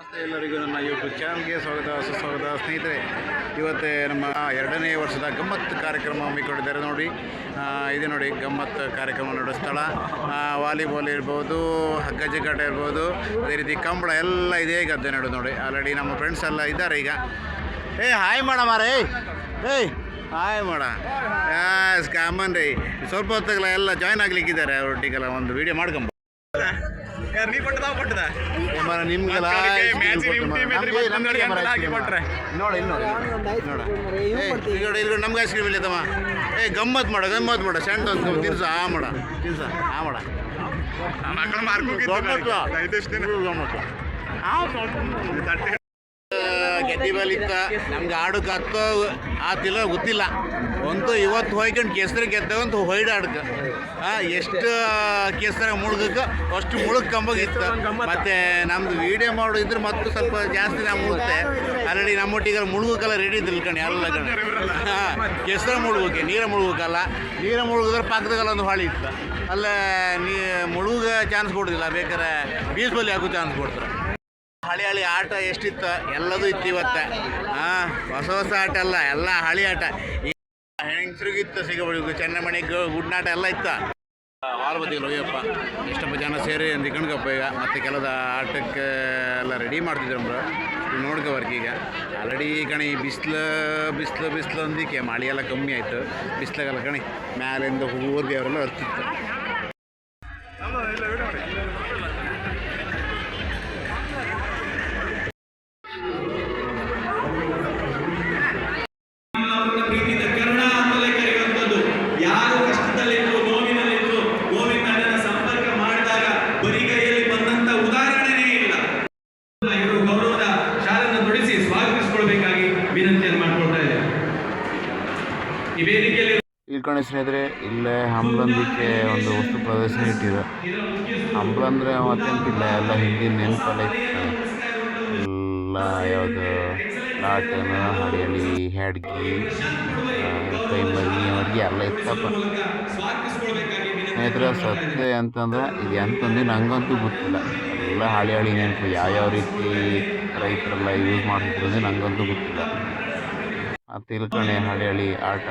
ನಮಸ್ತೆ ಎಲ್ಲರಿಗೂ ನನ್ನ ಯೂಟ್ಯೂಬ್ ಚಾನಲ್ಗೆ ಸ್ವಾಗತ, ಸುಸ್ವಾಗತ ಸ್ನೇಹಿತರೆ. ಇವತ್ತೇ ನಮ್ಮ ಎರಡನೇ ವರ್ಷದ ಗಮ್ಮತ್ತು ಕಾರ್ಯಕ್ರಮ ಹಮ್ಮಿಕೊಂಡಿದ್ದಾರೆ ನೋಡಿ. ಇದು ನೋಡಿ ಗಮ್ಮತ್ತು ಕಾರ್ಯಕ್ರಮ ನೋಡೋ ಸ್ಥಳ. ವಾಲಿಬಾಲ್ ಇರ್ಬೋದು ಹಗ್ಗ ಜಗ್ಗಾಟ ಇರ್ಬೋದು, ಅದೇ ರೀತಿ ಕಂಬಳ ಎಲ್ಲ ಇದೇ ಗದ್ದೆ ನೋಡೋದು ನೋಡಿ. ಆಲ್ರೆಡಿ ನಮ್ಮ ಫ್ರೆಂಡ್ಸ್ ಎಲ್ಲ ಇದ್ದಾರೆ ಈಗ. ಏಯ್ ಹಾಯ್ ಮಾಡ ಮಾರೇ ಏಯ್ ಹಾಯ್ ಮಾಡ ಕಾಮನ್ ರೀ. ಸ್ವಲ್ಪ ಹೊತ್ತಾಗಲ್ಲ ಎಲ್ಲ ಜಾಯ್ನ್ ಆಗ್ಲಿಕ್ಕಿದ್ದಾರೆ. ಅವರೊಟ್ಟಿಗೆಲ್ಲ ಒಂದು ವೀಡಿಯೋ ಮಾಡ್ಕೊಂಬ ನೀ ಕೊಟ್ಟದ? ಕೊಟ್ಟದ ಮರ ನಿಮ್ಗೆಲ್ಲ ನಮ್ಗೆ- ನೋಡಿ. ನೋಡಿ ಇಲ್ಲಿ ಐಸ್ ಕ್ರೀಮ್ ಇಲ್ಲ ತಮ್ಮ. ಏ ಗಮ್ಮತ್ ಮಾಡ ಗಮ್ಮತ್ ಮಾಡ. ಸಣ್ಣ ಒಂದು ತಿನ್ಸ ಆ ಮಾಡ ತಿನ್ಸ ಆ ಮಾಡ. ಮಕ್ಕಳು ಗೆದ್ದಿ ಬಲಿತ್ತ ನಮ್ಗೆ ಆಡಕ್ಕೆ ಹತ್ತೋ ಆತಿಲ್ಲ ಗೊತ್ತಿಲ್ಲ. ಒಂದು ಇವತ್ತು ಹೋಯ್ಕೊಂಡು ಕೇಸರಿ ಗೆದ್ದವಂತ ಹೊಯ್ಡಾಡ್ಕ ಎಷ್ಟು ಕೇಸರಿ ಮುಳುಗಕ್ಕೆ ಅಷ್ಟು ಮುಳುಗ್ ಕಂಬಗಿತ್ತು. ಮತ್ತೆ ನಮ್ದು ವಿಡಿಯೋ ಮಾಡಿದ್ರೆ ಮತ್ತು ಸ್ವಲ್ಪ ಜಾಸ್ತಿ ನಾವು ಮುಳುಗುತ್ತೆ ಆಲ್ರೆಡಿ ನಮ್ಮೊಟ್ಟಿಗೆ ಮುಳುಗಕ್ಕೆಲ್ಲ ರೆಡಿ ಕಣಿ ಎಲ್ಲ ಕಣ. ಹಾಂ ಕೆಸರ ಮುಳುಗಕ್ಕೆ, ನೀರ ಮುಳುಗಕ್ಕಲ್ಲ. ನೀರ ಮುಳುಗಿದ್ರೆ ಪಕ್ಕದಾಗಲ್ಲ ಒಂದು ಹಾಳಿ ಇತ್ತು. ಅಲ್ಲ, ನೀ, ಮುಳುಗ ಚಾನ್ಸ್ ಕೊಡೋದಿಲ್ಲ, ಬೇಕಾದ್ರೆ ಬೀಸ್ ಬಲಿ ಹಾಕೋ ಚಾನ್ಸ್ ಕೊಡ್ತಾರೆ. ಹಳಿ ಹಳಿ ಆಟ ಎಷ್ಟಿತ್ತು? ಎಲ್ಲದೂ ಇತ್ತು ಇವತ್ತೆ. ಹಾಂ ಹೊಸ ಹೊಸ ಆಟ ಅಲ್ಲ, ಎಲ್ಲ ಹಳಿ ಆಟ. ಹೆಂಗಸ್ರಿಗಿತ್ತು ಸಿಗಬಳಿ ಚೆನ್ನಮಣಿ ಗುಡ್ನಾಟ ಎಲ್ಲ ಇತ್ತು? ವಾರ ಬದಿಗಳು ಅಯ್ಯಪ್ಪ ಎಷ್ಟಪ್ಪ ಜನ ಸೇರಿ ಅಂದು ಕಣ್ಗಪ್ಪ ಈಗ. ಮತ್ತೆ ಕೆಲದ ಆಟಕ್ಕೆ ಎಲ್ಲ ರೆಡಿ ಮಾಡ್ತಿದ್ರು ಅಂದ್ರೆ. ನೋಡ್ಕೋಬರ್ಕ ಈಗ. ಆಲ್ರೆಡಿ ಕಣಿ ಬಿಸಿಲು ಬಿಸಿಲು ಬಿಸಿಲು ಅಂದಿಕೆ ಮಳೆ ಎಲ್ಲ ಕಮ್ಮಿ ಆಯಿತು. ಬಿಸಿಲಾಗಲ್ಲ ಕಣಿ ಮ್ಯಾಲಿಂದ ಹೂರ್ಗೆ ಅವರೆಲ್ಲ ಹರ್ತಿತ್ತು. ಇಳ್ಕೊಂಡು ಸ್ನೇಹಿತರೆ, ಇಲ್ಲೇ ಹಂಬ್ಲಂದಕ್ಕೆ ಒಂದು ವಸ್ತು ಪ್ರದರ್ಶನ ಇಟ್ಟಿದೆ ಹಂಬ್ಲ ಅಂದರೆ ಮತ್ತೆಂತಿಲ್ಲ ಎಲ್ಲ ಹಿಂದಿನ ನೆನಪಲ್ಲ ಇತ್ತು. ಎಲ್ಲ ಯಾವುದು ಲಾಟನ ಹಳಿಯಲ್ಲಿ ಹ್ಯಾಡ್ಗಿ ಕೈ ಮರಿ ಅವ್ರಿಗೆ ಎಲ್ಲ ಇತ್ತಪ್ಪ. ಸ್ನೇಹಿತರೆ, ಸತ್ಯ ಅಂತಂದ್ರೆ ಇದು ಎಂತಂದು ನಂಗಂತೂ ಗೊತ್ತಿಲ್ಲ. ಎಲ್ಲ ಹಳಿ ಹಳಿ ನೆನಪು, ಯಾವ್ಯಾವ ರೀತಿ ರೈತರೆಲ್ಲ ಯೂಸ್ ಮಾಡ್ತಿದ್ರು ನನಗಂತೂ ನಂಗಂತೂ ಗೊತ್ತಿಲ್ಲ. ಆ ಇಲ್ಕಣೆ ಹಳಿ ಹಳಿ ಆಟ.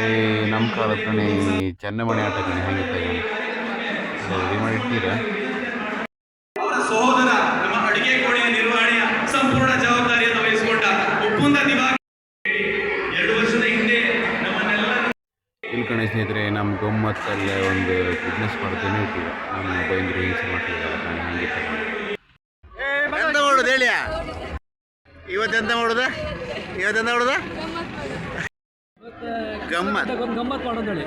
ಏ ನಮ್ಮ ಕಾಲದ ಕಣೆ ಈ ಚೆನ್ನಮಣಿ ಆಟ ಕಣೆ ಹೆಂಗಿತ್ತು ರೆಡಿ ಮಾಡಿ ಇಟ್ಟಿರ ಅವರ ಸಹೋದರ ನಮ್ಮ ಅಡಿಗೆ ಕೋಣೆಯ ನಿರ್ವಹಣೆಯ ಸಂಪೂರ್ಣ ಜವಾಬ್ದಾರಿಯನ್ನು ವಹಿಸಿಕೊಂಡ ಒಪ್ಪಂದ ದಿವಾಗ ಎರಡು ವರ್ಷದ ಹಿಂದೆ ನಮ್ಮನ್ನೆಲ್ಲ ಇಲ್ಲಿ ಕಣೆ ಸ್ನೇಹಿತರೆ ನಮ್ಮ ಗೊಮ್ಮತ್ತಲ್ಲೇ ಒಂದು ಬಿಸ್ನೆಸ್ ಮಾಡ್ತೇನೆ ಇಟ್ಟಿದೆ ನಮ್ಮ ಬೈಂದ್ರೆ ಹಿಂಸೆ ಮಾಡ್ತಿದ್ದಾರೆ ಕಣೆ ಹಂಗಿತ್ತು ಇವತ್ತೆಂತ ಮಾಡುದ? ಇವತ್ತೆಂತ ಮಾಡೋದ? ಗಮ್ಮತ್. ಗಮ್ಮತ್ ಮಾಡೋದು ಹೇಳಿ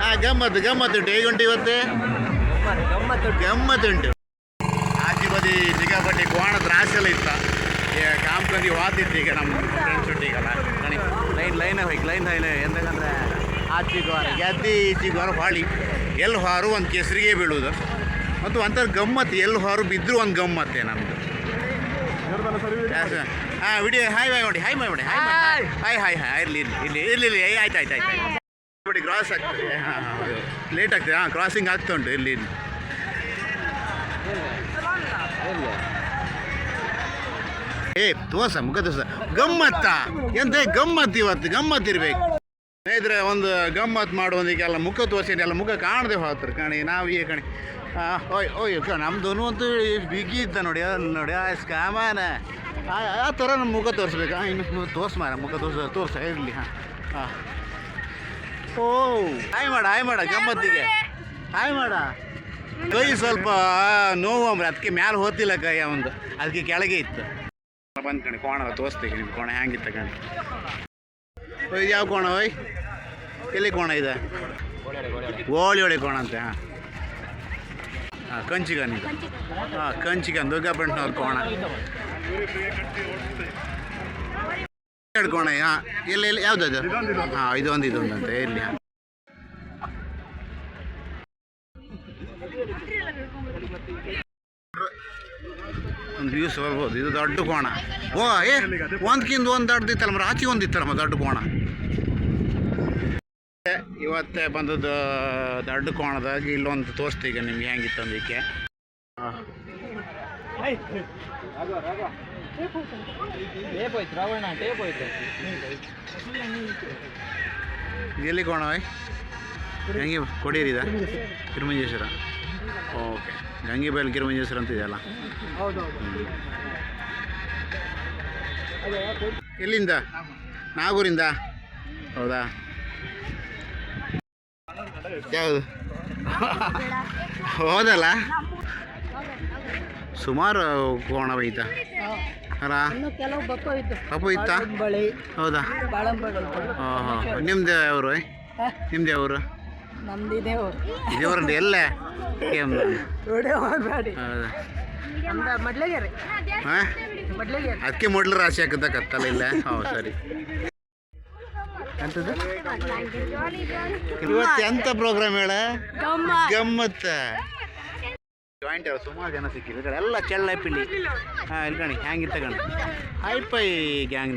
ಹಾಂ ಗಮ್ಮತ್ತು ಗಮ್ಮತ್ತು ಉಂಟು. ಹೇಗುಂಟು ಇವತ್ತು? ಗಮ್ಮತ್ತುಂಟು ಆಚೆ ಬದಿ ಸಿಕ್ಕಾಪಟ್ಟೆ ಕೋಣ ತ್ರಾಸೆಲ್ಲ ಇತ್ತ. ಈಗ ಕಾಮ್ಕಂದಿ ವಾತಿತ್ತು ಈಗ ನಮ್ಮ ಫ್ರೆಂಡ್ಸ್ ಒಟ್ಟಿಗೆಲ್ಲ ಲೈನ್ ಲೈನ್ ಹೋಗಿ ಲೈನ್ ಲೈನ್ ಎಂತಂದ್ರೆ ಆಚೆಗೆ ವಾರ ಗೆದ್ದಿ ಈಚೆಗೆ ವಾರ ಹೊಳಿ ಎಲ್ಲಿ ಹಾರು ಒಂದು ಕೆಸರಿಗೆ ಬೀಳುವುದು ಮತ್ತು ಒಂಥರ ಗಮ್ಮತ್ತು ಎಲ್ಲಿ ಹಾರು ಬಿದ್ದರೂ ಒಂದು ಗಮ್ಮತ್ತೆ ನಮ್ಮದು ಹಾಂ ವಿಡಿಯೋ ಹಾಯ್ ಬಾಯ್ ಮಾಡಿ ಹಾಯ್ ಮಾಡಿ hi hi. Hi hi hi ಇರಲಿ ಇಲ್ಲಿ ಇರಲಿ ಇರಲಿ ಇರಲಿ ಆಯ್ತು ಆಯ್ತು ಆಯ್ತು ನೋಡಿ ಕ್ರಾಸ್ ಆಗ್ತದೆ. ಹಾಂ ಲೇಟ್ ಆಗ್ತದೆ. ಹಾಂ ಕ್ರಾಸಿಂಗ್ ಆಗ್ತಾ ಉಂಟು ಇಲ್ಲಿ ಇಲ್ಲಿ ಏ ದೋಸ ಮುಖ ದೋಸ ಗಮ್ಮತ್ತ? ಎಂತ ಗಮ್ಮತ್ ಇವತ್ತು? ಗಮ್ಮತ್ ಇರ್ಬೇಕು. ಸ್ನೇಹಿತರೆ, ಒಂದು ಗಮ್ಮತ್ ಮಾಡುವಂದಿಗೆಲ್ಲ ಮುಖ ತೋರಿಸಿ ಎಲ್ಲ ಮುಖ ಕಾಣದೆ ಹೋಗ್ತಾರೆ ಕಣಿ, ನಾವು ಈ ಕಣಿ. ಓಯ್ ಓಯ್ ಕ ನಮ್ದು ಅಂತೂ ಬಿಗಿ ಇದ್ದ ನೋಡಿ ನೋಡಿ, ಆ ಸ್ಕಾಮಾನ ಆ ಥರ ನಮ್ಮ ಮುಖ ತೋರಿಸ್ಬೇಕು. ಇನ್ನು ತೋರ್ಸ್ ಮಾರ ಮುಖ ತೋರಿಸ, ತೋರ್ಸ, ಇರಲಿ, ಹಾಂ ಹಾಂ ಓ, ಹಾಯ್ ಮಾಡ ಹಾಯ್ ಮಾಡ, ಗಮ್ಮತ್ತಿಗೆ. ಹಾಯ್ ಮಾಡ. ಕೈ ಸ್ವಲ್ಪ ನೋವು ಅಂಬ್ರೆ ಅದಕ್ಕೆ ಮ್ಯಾಲೆ ಹೋತಿಲ್ಲ ಕೈ ಒಂದು. ಅದಕ್ಕೆ ಕೆಳಗೆ ಇತ್ತು. ಬಂದ್ಕಣಿ ಕೋಣ ತೋರಿಸ್ತೀವಿ ನಿಮ್ಮ ಕೋಣ ಹ್ಯಾಂಗಿತ್ತು ಕಣಿ. ಯಾವ ಕೋಣ ಓಯ್? ಎಲ್ಲಿ ಕೋಣ ಇದೆ? ಓಳಿ ಹೊಳೆ ಕೋಣ ಅಂತೆ, ಹಾಂ. ಹಾಂ, ಕಂಚಿಗನ್ ಹಾಂ, ಕಂಚಿಗನ್ ದುರ್ಗಾಪಟ್ಟಣವ್ರ ಕೋಣ. ಕೋಣ ಹಾಂ ಎಲ್ಲಿ ಎಲ್ಲಿ, ಯಾವ್ದು ಅದು? ಹಾಂ ಇದೊಂದು ಇದೊಂದು ಅಂತ ಇಲ್ಲಿ ಹಾಂ ವ್ಯೂಸ್ ಬರ್ಬೋದು. ಇದು ದೊಡ್ಡ ಕೋಣ. ಓ, ಏ, ಒಂದ್ಕಿಂದ ಒಂದು ದೊಡ್ಡದಿತ್ತಲ್ಲ ಮರ, ಆಚೆ ಒಂದಿತ್ತಲ್ಲ ದೊಡ್ಡ ಕೋಣ. ಇವತ್ತೇ ಬಂದದ್ದು, ದೊಡ್ಡ ಕೋಣದಾಗ ಇಲ್ಲೊಂದು ತೋರಿಸ್ತೀ ಈಗ ನಿಮ್ಗೆ ಹೆಂಗಿತ್ತು ಅಂದಕ್ಕೆ ಎಲ್ಲಿ ಕೋಣ ಹೆಂಗೆ ಕೊಡೀರಿದ ತಿರುಮಂಜೇಶ್ವರ? ಓಕೆ. ಗಂಗಿಬೈಲ್ ಕಿರುಮಂಜೇಶ್ವರ ಅಂತ ಇದೆಯಲ್ಲ? ಎಲ್ಲಿಂದ? ನಾಗೂರಿಂದ? ಹೌದಾ? ಯಾವುದು? ಹೌದಲ್ಲ? ಸುಮಾರು ಕೋಣ ಬೈತ. ಅಲ್ಲ? ಇತ್ತು? ಹೌದಾ? ಹಾಂ ಹಾಂ ನಿಮ್ದು ಅವರು ನಿಮ್ದು ಎಲ್ಲ? ರೋಡೆ ಹೋಗ್ಬೇಡಿ. ಹೌದಾ? ನಮ್ದು ಹಾಂ? ಅದಕ್ಕೆ ಮೊಡ್ಲು ರಾಶಿ ಹಾಕುತ್ತಾ ಕತ್ತಲ್ಲ ಇಲ್ಲ? ಹೌದು ಸರಿ. ಇವತ್ತು ಎಂತ ಪ್ರೋಗ್ರಾಮ್ ಹೇಳ? ಗಮ್ಮತ್ತ. ಜಾಯಿಂಟ್ ಸುಮಾರು ಜನ ಸಿಕ್ಕಿದ್ರು. ಈ ಕಡೆ ಎಲ್ಲ ಚೆಳ್ಳ ಪಿಳ್ಳಿ ಹಾಂ ಇಲ್ಲಿ ಕಣಿ ಹ್ಯಾಂಗಿತ್ತ ಕಣ. ಹೈಪೈ ಗ್ಯಾಂಗ್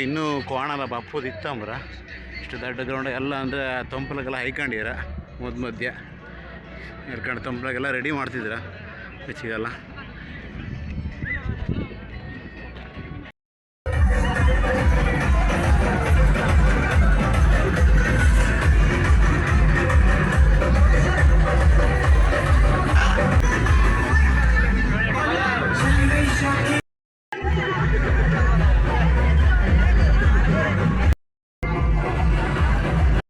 ಇನ್ನೂ ಕೋಣಲ ಬಪ್ಪುದು ಇತ್ತಂಬ್ರ. ಇಷ್ಟು ದೊಡ್ಡ ಗ್ರೌಂಡ್ ಎಲ್ಲ ಅಂದರೆ ತಂಪಲಗೆಲ್ಲ ಹೈಕೊಂಡಿರ ಮಧ್ಯ ಮಧ್ಯ. ಎರ್ಕಂಡು ತಂಪಲಾಗೆಲ್ಲ ರೆಡಿ ಮಾಡ್ತಿದ್ರ ಹೆಚ್ಚಿಗೆಲ್ಲ.